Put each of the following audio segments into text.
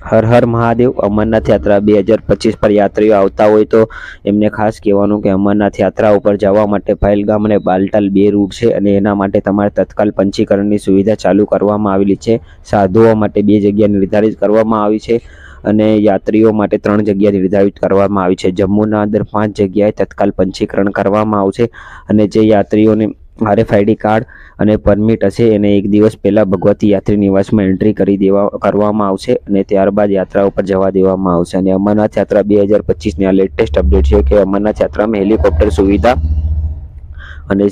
હર હર મહાદેવ, અમરનાથ યાત્રા બે હજાર પચીસ પર યાત્રીઓ આવતા હોય તો એમને ખાસ કહેવાનું કે અમરનાથ યાત્રા ઉપર જવા માટે પહેલગામ અને બાલટાલ બે રૂટ છે અને એના માટે તમારે તત્કાલ પંચીકરણની સુવિધા ચાલુ કરવામાં આવેલી છે. સાધુઓ માટે બે જગ્યા નિર્ધારિત કરવામાં આવી છે અને યાત્રીઓ માટે ત્રણ જગ્યા નિર્ધારિત કરવામાં આવી છે. જમ્મુના અંદર પાંચ જગ્યાએ તત્કાલ પંચીકરણ કરવામાં આવશે અને જે યાત્રીઓને આરએફઆઈડી કાર્ડ અને પરમિટ હશે એને એક દિવસ પહેલાં ભગવતી યાત્રી નિવાસમાં એન્ટ્રી કરી દેવા, કરવામાં આવશે અને ત્યારબાદ યાત્રા ઉપર જવા દેવામાં આવશે. અને અમરનાથ યાત્રા બે હજાર પચીસની આ લેટેસ્ટ અપડેટ છે કે અમરનાથ યાત્રામાં હેલિકોપ્ટર સુવિધા અને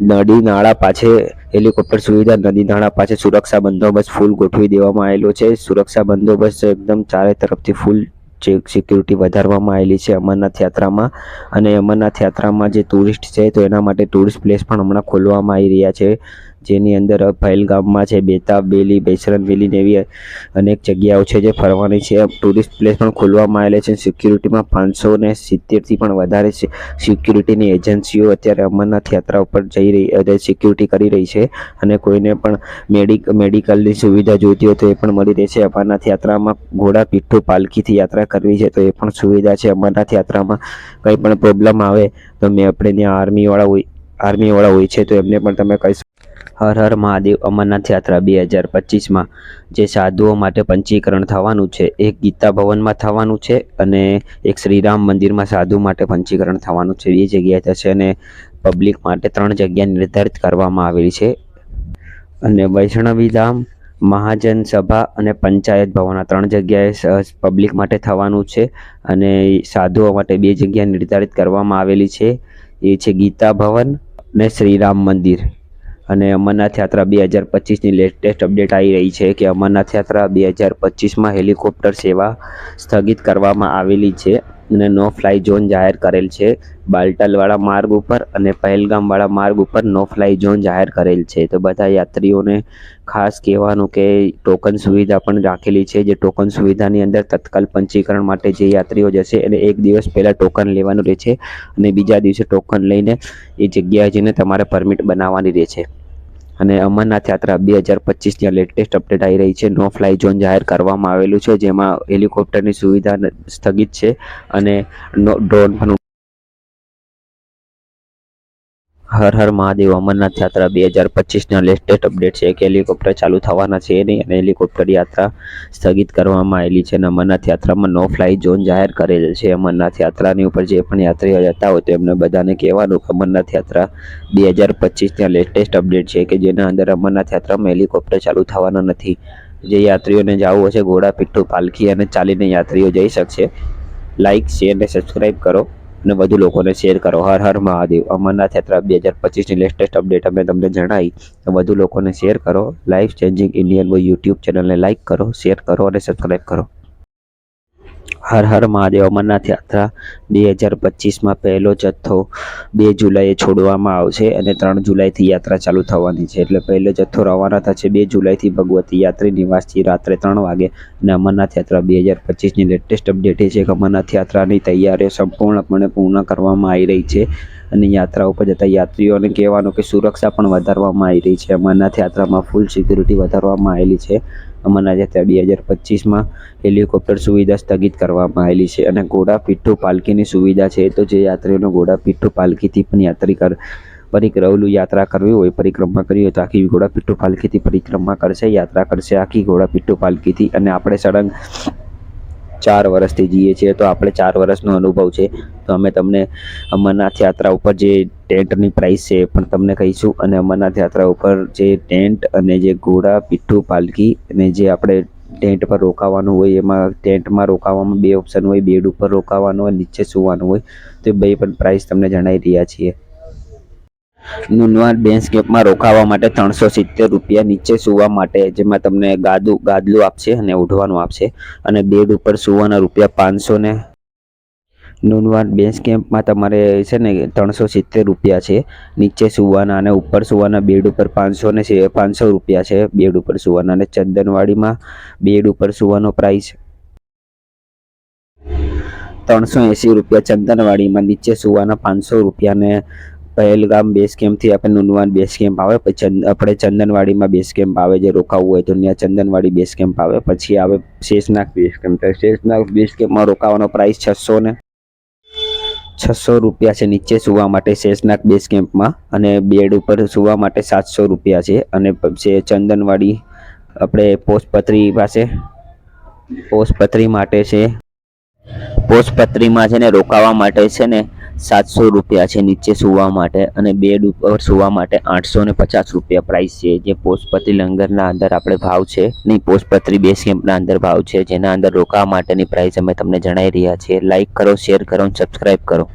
નદી નાળા પાસે હેલિકોપ્ટર સુવિધા, નદી નાળા પાસે સુરક્ષા બંદોબસ્ત ફૂલ ગોઠવી દેવામાં આવેલો છે. સુરક્ષા બંદોબસ્ત એકદમ ચારે તરફથી ફૂલ સિક્યુરિટી વધારવામાં આવેલી છે અમરનાથ યાત્રામાં. અને અમરનાથ યાત્રામાં જે ટુરિસ્ટ છે તો એના માટે ટુરિસ્ટ પ્લેસ પણ હમણાં ખોલવામાં આવી રહ્યા છે. જેની અંદર પહેલગામમાં છે, બેતાબ બેલી, બેસરન વેલી એવી અનેક જગ્યાઓ છે જે ફરવાની છે. ટુરિસ્ટ પ્લેસ પણ ખોલવામાં આવેલા છે સિક્યુરિટીમાં પાંચસો ને સિત્તેરથી પણ વધારે સિક્યુરિટીની એજન્સીઓ અત્યારે અમરનાથ યાત્રા ઉપર જઈ રહી સિક્યુરિટી કરી રહી છે. અને કોઈને પણ મેડિક મેડિકલની સુવિધા જોઈતી હોય તો એ પણ મળી રહેશે અમરનાથ યાત્રામાં ઘોડા, પીઠું, પાલખીથી યાત્રા કરવી છે તો એ પણ સુવિધા છે અમરનાથ યાત્રામાં. કંઈ પણ પ્રોબ્લેમ આવે તો મેં આપણે ત્યાં આર્મીવાળા હોય આર્મીવાળા હોય છે તો એમને પણ તમે કહી હર હર મહાદેવ અમરનાથ યાત્રા બે હજાર પચીસમાં. જે સાધુઓ માટે પંચીકરણ થવાનું છે, એક ગીતા ભવનમાં થવાનું છે અને એક શ્રીરામ મંદિરમાં સાધુ માટે પંચીકરણ થવાનું છે. એ જગ્યાએ થશે અને પબ્લિક માટે ત્રણ જગ્યા નિર્ધારિત કરવામાં આવેલી છે. અને વૈષ્ણવી ધામ મહાજન સભા અને પંચાયત ભવન આ ત્રણ જગ્યાએ પબ્લિક માટે થવાનું છે અને સાધુઓ માટે બે જગ્યા નિર્ધારિત કરવામાં આવેલી છે. એ છે ગીતા ભવન અને શ્રીરામ મંદિર. અને અમરનાથ યાત્રા બે હજાર પચીસની લેટેસ્ટ અપડેટ આવી રહી છે કે અમરનાથ યાત્રા બે હજાર પચીસમાં હેલિકોપ્ટર સેવા સ્થગિત કરવામાં આવેલી છે. અને નો ફ્લાય ઝોન જાહેર કરેલ છે. બાલટાલવાળા માર્ગ ઉપર અને પહેલગામવાળા માર્ગ ઉપર નો ફ્લાય ઝોન જાહેર કરેલ છે. તો બધા યાત્રીઓને ખાસ કહેવાનું કે ટોકન સુવિધા પણ રાખેલી છે, જે ટોકન સુવિધાની અંદર તત્કાલ પંચીકરણ માટે જે યાત્રીઓ જશે એને એક દિવસ પહેલાં ટોકન લેવાનું રહેશે અને બીજા દિવસે ટોકન લઈને એ જગ્યાએ જઈને તમારે પરમિટ બનાવવાની રહે છે અને અમરનાથ યાત્રા બે હજાર પચીસની લેટેસ્ટ અપડેટ આવી રહી છે. નો ફ્લાય ઝોન જાહેર કરવામાં આવેલું છે, જેમાં હેલિકોપ્ટરની સુવિધા સ્થગિત છે અને નો ડ્રોન પણ હર હર મહાદેવ, અમરનાથ યાત્રા બે હજાર પચીસના લેટેસ્ટ અપડેટ છે. કે હેલિકોપ્ટર ચાલુ થવાના છે નહીં અને હેલિકોપ્ટર યાત્રા સ્થગિત કરવામાં આવેલી છે અને અમરનાથ યાત્રામાં નો ફ્લાય ઝોન જાહેર કરેલ છે. અમરનાથ યાત્રાની ઉપર જે પણ યાત્રીઓ જતા હોય તો એમને બધાને કહેવાનું કે અમરનાથ યાત્રા બે હજાર પચીસના લેટેસ્ટ અપડેટ છે કે જેના અંદર અમરનાથ યાત્રામાં હેલિકોપ્ટર ચાલુ થવાના નથી. જે યાત્રીઓને જવું હશે ઘોડા, પીઠું, પાલખી અને ચાલીને યાત્રીઓ જઈ શકશે. લાઇક શેર અને સબસ્ક્રાઈબ કરો. અને વધુ લોકોને શેર કરો. હર હર મહાદેવ. અમરનાથ યાત્રા બે હજાર પચીસની લેટેસ્ટ અપડેટ અમે તમને જણાવી. તો વધુ લોકોને શેર કરો. લાઈફ ચેન્જિંગ ઇન્ડિયન યુટ્યુબ ચેનલને લાઇક કરો શેર કરો અને સબસ્ક્રાઈબ કરો. હર હર મહાદેવ અમરનાથ યાત્રા બે હજાર પચીસમાં પહેલો જથ્થો બે જુલાઈએ છોડવામાં આવશે અને ત્રણ જુલાઈથી યાત્રા ચાલુ થવાની છે. એટલે પહેલો જથ્થો રવાના થશે બે જુલાઈથી ભગવતી યાત્રી નિવાસથી રાત્રે ત્રણ વાગે અને અમરનાથ યાત્રા બે હજાર પચીસની લેટેસ્ટ અપડેટ એ છે કે અમરનાથ યાત્રાની તૈયારીઓ સંપૂર્ણપણે પૂર્ણ કરવામાં આવી રહી છે અને યાત્રા ઉપર જતા યાત્રીઓને કહેવાનું કે સુરક્ષા પણ વધારવામાં આવી રહી છે. અમરનાથ યાત્રામાં ફૂલ સિક્યુરિટી વધારવામાં આવેલી છે. અમરનાથ યાત્રા બે હજાર પચીસમાં હેલિકોપ્ટર સુવિધા સ્થગિત કરવામાં આવેલી છે અને ઘોડા પીઠું પાલખીની સુવિધા છે. તો જે યાત્રીઓને ઘોડા પીઠું પાલખીથી પણ યાત્રી કર પરિક્રમલું યાત્રા કરવી હોય, પરિક્રમા કરવી હોય તો આખી ઘોડા પીઠું પાલખીથી પરિક્રમા કરશે, યાત્રા કરશે, આખી ઘોડા પીઠું પાલખીથી. અને આપણે સળંગ ચાર વર્ષથી જઈએ છીએ, તો આપણે ચાર વર્ષનો અનુભવ છે. તો અમે તમને અમરનાથ યાત્રા ઉપર જે ટેન્ટની પ્રાઇસ છે એ પણ તમને કહીશું. અને અમરનાથ યાત્રા ઉપર જે ટેન્ટ અને જે ઘોડા પીઠું પાલખી અને જે આપણે ટેન્ટ પર રોકાવાનું હોય, એમાં ટેન્ટમાં રોકાવામાં બે ઓપ્શન હોય, બેડ ઉપર રોકાવાનું હોય, નીચે સૂવાનું હોય, તો બે પણ પ્રાઇસ તમને જણાવી રહ્યા છીએ. નુનવાર બેન્સ કેમ્પમાં રોકાવા માટે ત્રણસો સિત્તેર રૂપિયા નીચે સૂવા માટે, જેમાં તમને ગાદું ગાદલું આપશે અને ઉઠવાનું આપશે. અને બેડ ઉપર સૂવાના રૂપિયા પાંચસો ને નુનવાન બેન્સ કેમ્પમાં તમારે છે ને ત્રણસો સિત્તેર રૂપિયા છે. નીચે સૂવાના અને ઉપર સૂવાના બેડ ઉપર પાંચસો ને પાંચસો રૂપિયા છે બેડ ઉપર સૂવાના અને ચંદનવાડીમાં બેડ ઉપર સૂવાનો પ્રાઇસ ત્રણસો એંસી રૂપિયા ચંદનવાડીમાં નીચે સૂવાના પાંચસો રૂપિયા ને પહેલગામ બેસ કેમ્પથી આપણે નુનવાન બેસ કેમ્પ આવે, પછી આપણે ચંદનવાડીમાં બેસ કેમ્પ આવે જે રોકાવું હોય તો ત્યાં ચંદનવાડી બેસ કેમ્પ આવે, પછી આવે Sheshnag base camp. Sheshnag base કેમ્પમાં રોકાવાનો પ્રાઇસ છસો ને છસો રૂપિયા છે નીચે સુવા માટે શેષનાગ બેઝ કેમ્પમાં અને બેડ ઉપર સુવા માટે સાતસો રૂપિયા છે અને પછી ચંદનવાડી આપણે પોસ્ટપત્રી પાસે. પોસ્ટપત્રી માટે છે. પોસ્ટપત્રીમાં છે ને રોકાવા માટે છે ને સાતસો રૂપિયા છે નીચે સુવા માટે અને બેડ ઉપર સુવા માટે આઠસો ને પચાસ રૂપિયા પ્રાઇસ છે. જે પોસ્ટપત્રી લંગરના અંદર આપણે ભાવ છે, નહીં પોસ્ટપત્રી બેસ કેમ્પના અંદર ભાવ છે. જેના અંદર રોકાવા માટેની પ્રાઇસ અમે તમને જણાવી રહ્યા છીએ. લાઇક કરો શેર કરો સબસ્ક્રાઇબ કરો.